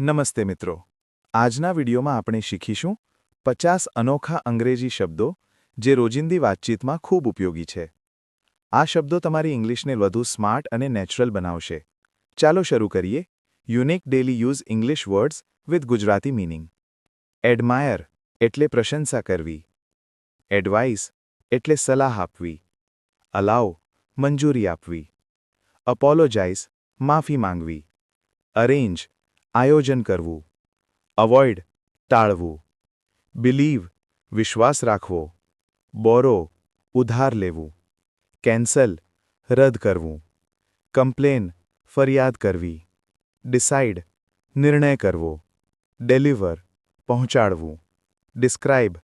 નમસ્તે મિત્રો. આજના વિડીયોમાં આપણે શીખીશું પચાસ અનોખા અંગ્રેજી શબ્દો જે રોજિંદી વાતચીતમાં ખૂબ ઉપયોગી છે. આ શબ્દો તમારી ઇંગ્લિશને વધુ સ્માર્ટ અને નેચરલ બનાવશે. ચાલો શરૂ કરીએ. Unique daily use English words with Gujarati meaning. Admire એટલે પ્રશંસા કરવી. એડવાઇસ એટલે સલાહ આપવી. અલાવ મંજૂરી આપવી. અપોલોજાઇઝ માફી માંગવી. અરેન્જ આયોજન કરવું અવોઇડ ટાળવું બિલીવ વિશ્વાસ રાખવો બોરો ઉધાર લેવું કેન્સલ રદ કરવું કમ્પ્લેન ફરિયાદ કરવી ડિસાઇડ નિર્ણય કરવો ડેલિવર પહોંચાડવું ડિસ્ક્રાઇબ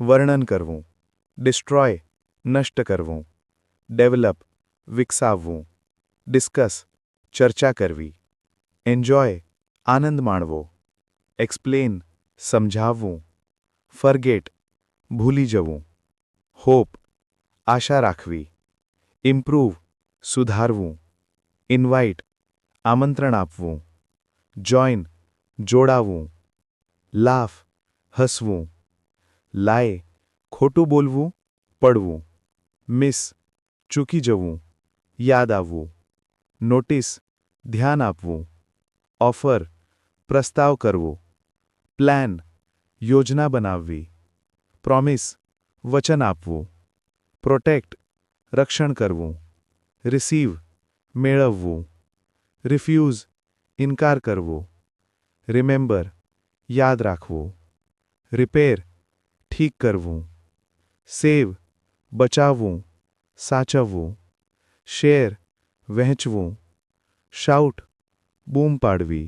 વર્ણન કરવું ડિસ્ટ્રોય નષ્ટ કરવું ડેવલપ વિકસાવવું ડિસ્કસ ચર્ચા કરવી એન્જોય આનંદ માણવો એક્સપ્લેન સમજાવવું ફરગેટ ભૂલી જવું હોપ આશા રાખવી ઇમ્પ્રૂવ સુધારવું ઇન્વાઇટ આમંત્રણ આપવું જોઈન જોડાવું લાફ હસવું લાય ખોટું બોલવું પડવું મિસ ચૂકી જવું યાદ આવવું નોટિસ ધ્યાન આપવું ઓફર પ્રસ્તાવ કરવો પ્લાન યોજના બનાવવી પ્રોમિસ વચન આપવું પ્રોટેક્ટ રક્ષણ કરવું રિસીવ મેળવવું રિફ્યુઝ ઇનકાર કરવો રિમેમ્બર યાદ રાખવું રિપેર ઠીક કરવું સેવ બચાવવું સાચવવું શેર વહેંચવું શાઉટ બૂમ પાડવી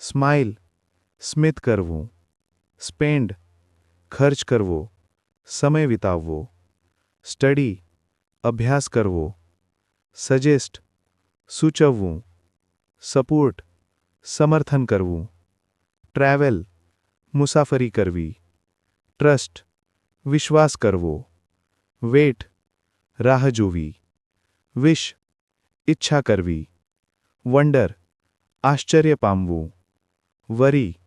સ્માઇલ સ્મિત કરવું સ્પેન્ડ ખર્ચ કરવો સમય વિતાવવો સ્ટડી અભ્યાસ કરવો સજેસ્ટ સૂચવવું સપોર્ટ સમર્થન કરવું ટ્રાવેલ મુસાફરી કરવી ટ્રસ્ટ વિશ્વાસ કરવો વેટ રાહ જોવી વિશ ઈચ્છા કરવી વંડર આશ્ચર્ય પામવું વરી,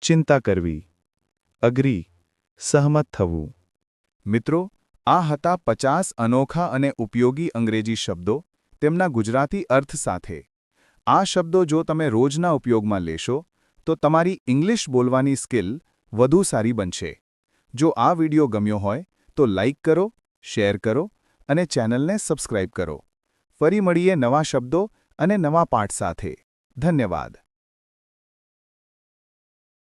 ચિંતા કરવી અગ્રી સહમત થવું. મિત્રો, આ હતા પચાસ અનોખા અને ઉપયોગી અંગ્રેજી શબ્દો તેમના ગુજરાતી અર્થ સાથે. આ શબ્દો જો તમે રોજના ઉપયોગમાં લેશો, તો તમારી ઇંગ્લિશ બોલવાની સ્કિલ વધુ સારી બનશે. જો આ વિડિયો ગમ્યો હોય, તો લાઇક કરો, શેર કરો અને ચેનલને સબસ્ક્રાઇબ કરો. ફરી મળીએ નવા શબ્દો અને નવા પાઠ સાથે. ધન્યવાદ.